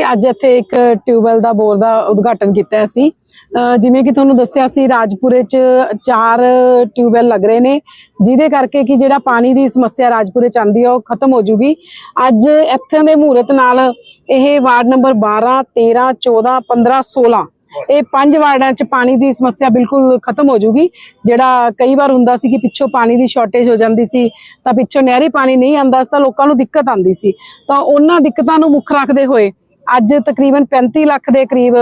ਜੀ ਅੱਜ ਇੱਥੇ ਇੱਕ ਟਿਊਬਵੈਲ ਦਾ ਬੋਰ ਦਾ ਉਦਘਾਟਨ ਕੀਤਾ ਸੀ ਜਿਵੇਂ ਕਿ ਤੁਹਾਨੂੰ ਦੱਸਿਆ ਸੀ ਰਾਜਪੁਰੇ 'ਚ ਚਾਰ ਟਿਊਬਵੈਲ ਲੱਗ ਰਹੇ ਨੇ, ਜਿਹਦੇ ਕਰਕੇ ਕਿ ਜਿਹੜਾ ਪਾਣੀ ਦੀ ਸਮੱਸਿਆ ਰਾਜਪੁਰੇ 'ਚ ਆਂਦੀ ਆ, ਉਹ ਖਤਮ ਹੋ ਜੂਗੀ। ਅੱਜ ਇੱਥੇ ਦੇ ਮਹੂਰਤ ਨਾਲ ਇਹ ਵਾਰਡ ਨੰਬਰ 12 13 14 15 16 ਇਹ ਪੰਜ ਵਾਰਡਾਂ 'ਚ ਪਾਣੀ ਦੀ ਸਮੱਸਿਆ ਬਿਲਕੁਲ ਖਤਮ ਹੋ ਜੂਗੀ। ਜਿਹੜਾ ਕਈ ਵਾਰ ਹੁੰਦਾ ਸੀ ਕਿ ਪਿੱਛੋਂ ਪਾਣੀ ਦੀ ਸ਼ਾਰਟੇਜ ਹੋ ਜਾਂਦੀ ਸੀ, ਤਾਂ ਪਿੱਛੋਂ ਨਹਿਰੀ ਪਾਣੀ ਨਹੀਂ ਆਂਦਾ ਸੀ, ਤਾਂ ਲੋਕਾਂ ਨੂੰ ਦਿੱਕਤ ਆਂਦੀ ਸੀ। ਤਾਂ ਉਹਨਾਂ ਦਿੱਕਤਾਂ ਨੂੰ ਮੁੱਖ ਰੱਖਦੇ ਹੋਏ ਅੱਜ ਤਕਰੀਬਨ 35 ਲੱਖ ਦੇ ਕਰੀਬ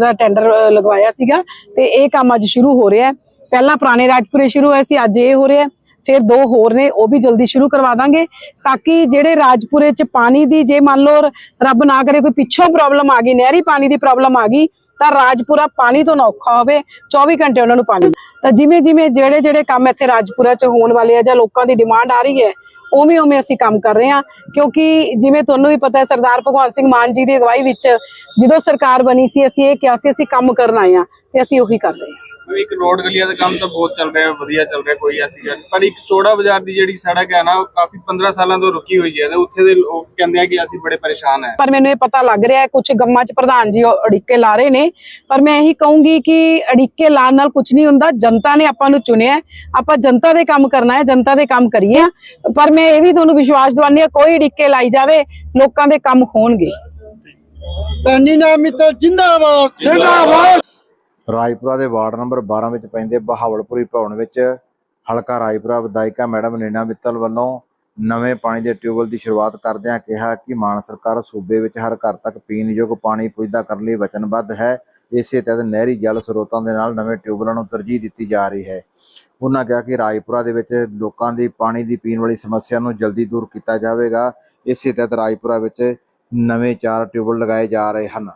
ਦਾ ਟੈਂਡਰ ਲਗਵਾਇਆ ਸੀਗਾ ਤੇ ਇਹ ਕੰਮ ਅੱਜ ਸ਼ੁਰੂ ਹੋ ਰਿਹਾ ਹੈ। ਪਹਿਲਾਂ ਪੁਰਾਣੇ ਰਾਜਪੁਰੇ ਸ਼ੁਰੂ ਹੋਏ ਸੀ, ਅੱਜ ਇਹ ਹੋ ਰਿਹਾ ਹੈ। ਫਿਰ ਦੋ ਹੋਰ ਨੇ, ਉਹ ਵੀ ਜਲਦੀ ਸ਼ੁਰੂ ਕਰਵਾ ਦਾਂਗੇ, ਤਾਂ ਕਿ ਜਿਹੜੇ ਰਾਜਪੁਰੇ ਚ ਪਾਣੀ ਦੀ ਜੇ ਮੰਨ ਲਓ ਰੱਬ ਨਾ ਕਰੇ ਕੋਈ ਪਿੱਛੋਂ ਪ੍ਰੋਬਲਮ ਆ ਗਈ, ਨਹਿਰੀ ਪਾਣੀ ਦੀ ਪ੍ਰੋਬਲਮ ਆ ਗਈ, ਤਾਂ ਰਾਜਪੁਰਾ ਪਾਣੀ ਤੋਂ ਨਾ ਔਖਾ ਹੋਵੇ 24 ਘੰਟੇ ਉਹਨਾਂ ਨੂੰ ਪਾਣੀ। ਤਾਂ ਜਿਵੇਂ ਜਿਵੇਂ ਜਿਹੜੇ ਜਿਹੜੇ ਕੰਮ ਇੱਥੇ ਰਾਜਪੁਰਾ ਚ ਹੋਣ ਵਾਲੇ ਆ ਜਾਂ ਲੋਕਾਂ ਦੀ ਡਿਮਾਂਡ ਆ ਰਹੀ ਹੈ, ਉਵੇਂ ਉਵੇਂ ਅਸੀਂ ਕੰਮ ਕਰ ਰਹੇ ਹਾਂ, ਕਿਉਂਕਿ ਜਿਵੇਂ ਤੁਹਾਨੂੰ ਵੀ ਪਤਾ ਹੈ ਸਰਦਾਰ ਭਗਵੰਤ ਸਿੰਘ ਮਾਨ ਜੀ ਦੀ ਅਗਵਾਈ ਵਿੱਚ ਜਦੋਂ ਸਰਕਾਰ ਬਣੀ ਸੀ, ਅਸੀਂ ਇਹ ਕਿਹਾ ਸੀ, ਅਸੀਂ ਕੰਮ ਕਰਨ ਆਏ ਹਾਂ ਤੇ ਅਸੀਂ ਉਹੀ ਕਰ ਰਹੇ ਹਾਂ। ਵੀ ਇੱਕ ਰੋਡ ਗਲੀਆਂ ਦਾ ਕੰਮ ਤਾਂ ਬਹੁਤ ਚੱਲ ਰਿਹਾ ਵਧੀਆ ਚੱਲ ਰਿਹਾ ਕੋਈ ਐਸੀ ਗੱਲ। ਪਰ ਇੱਕ ਚੋੜਾ ਬਾਜ਼ਾਰ ਦੀ ਜਿਹੜੀ ਸੜਕ ਹੈ ਨਾ ਉਹ ਕਾਫੀ 15 ਸਾਲਾਂ ਤੋਂ ਰੁਕੀ ਹੋਈ ਹੈ ਤੇ ਉੱਥੇ ਦੇ ਲੋਕ ਕਹਿੰਦੇ ਆ ਕਿ ਅਸੀਂ ਬੜੇ ਪਰੇਸ਼ਾਨ ਹੈ। ਪਰ ਮੈਨੂੰ ਇਹ ਪਤਾ ਲੱਗ ਰਿਹਾ ਹੈ ਕੁਝ ਗੰਮਾਂ 'ਚ ਪ੍ਰਧਾਨ ਜੀ ਉਹ ਅੜਿੱਕੇ ਲਾ ਰਹੇ ਨੇ। ਪਰ ਮੈਂ ਇਹੀ ਕਹੂੰਗੀ ਕਿ ਅੜਿੱਕੇ ਲਾਉਣ ਨਾਲ ਕੁਝ ਨਹੀਂ ਹੁੰਦਾ ਜਨਤਾ ਨੇ ਆਪਾਂ ਨੂੰ ਚੁਣਿਆ। ਆਪਾਂ ਜਨਤਾ ਦੇ ਕੰਮ ਕਰਨਾ ਹੈ ਜਨਤਾ ਦੇ ਕੰਮ ਕਰੀਏ ਪਰ ਮੈਂ ਇਹ ਵੀ ਤੁਹਾਨੂੰ ਵਿਸ਼ਵਾਸ ਦਿਵਾਉਂਦੀ ਹਾਂ ਕੋਈ ਅੜਿੱਕੇ ਲਾਈ ਜਾਵੇ ਲੋਕਾਂ ਦੇ ਕੰਮ ਹੋਣਗੇ। ਪੈਨੀ ਨਾ ਮਿੱਤਰ ਜਿੰਦਾਬਾਦ। ਜਿੰਦਾਬਾਦ। ਰਾਜਪੁਰਾ ਦੇ ਵਾਰਡ ਨੰਬਰ 12 ਵਿੱਚ ਪੈਂਦੇ ਬਹਾਵਲਪੁਰੀ ਭਵਨ ਵਿੱਚ ਹਲਕਾ ਰਾਜਪੁਰਾ ਵਿਧਾਇਕਾ ਮੈਡਮ ਨੀਨਾ ਮਿੱਤਲ ਵੱਲੋਂ ਨਵੇਂ ਪਾਣੀ ਦੇ ਟਿਊਬਵੈੱਲ ਦੀ ਸ਼ੁਰੂਆਤ ਕਰਦਿਆਂ ਕਿਹਾ ਕਿ ਮਾਨ ਸਰਕਾਰ ਸੂਬੇ ਵਿੱਚ ਹਰ ਘਰ ਤੱਕ ਪੀਣ ਯੋਗ ਪਾਣੀ ਪੁੱਜਦਾ ਕਰਨ ਲਈ ਵਚਨਬੱਧ ਹੈ। ਇਸੇ ਤਹਿਤ ਨਹਿਰੀ ਜਲ ਸਰੋਤਾਂ ਦੇ ਨਾਲ ਨਵੇਂ ਟਿਊਬਵੈੱਲਾਂ ਨੂੰ ਤਰਜੀਹ ਦਿੱਤੀ ਜਾ ਰਹੀ ਹੈ। ਉਹਨਾਂ ਕਿਹਾ ਕਿ ਰਾਜਪੁਰਾ ਦੇ ਵਿੱਚ ਲੋਕਾਂ ਦੀ ਪਾਣੀ ਦੀ ਪੀਣ ਵਾਲੀ ਸਮੱਸਿਆ ਨੂੰ ਜਲਦੀ ਦੂਰ ਕੀਤਾ ਜਾਵੇਗਾ। ਇਸੇ ਤਹਿਤ ਰਾਜਪੁਰਾ ਵਿੱਚ ਨਵੇਂ ਚਾਰ ਟਿਊਬਵੈੱਲ ਲਗਾਏ ਜਾ ਰਹੇ ਹਨ।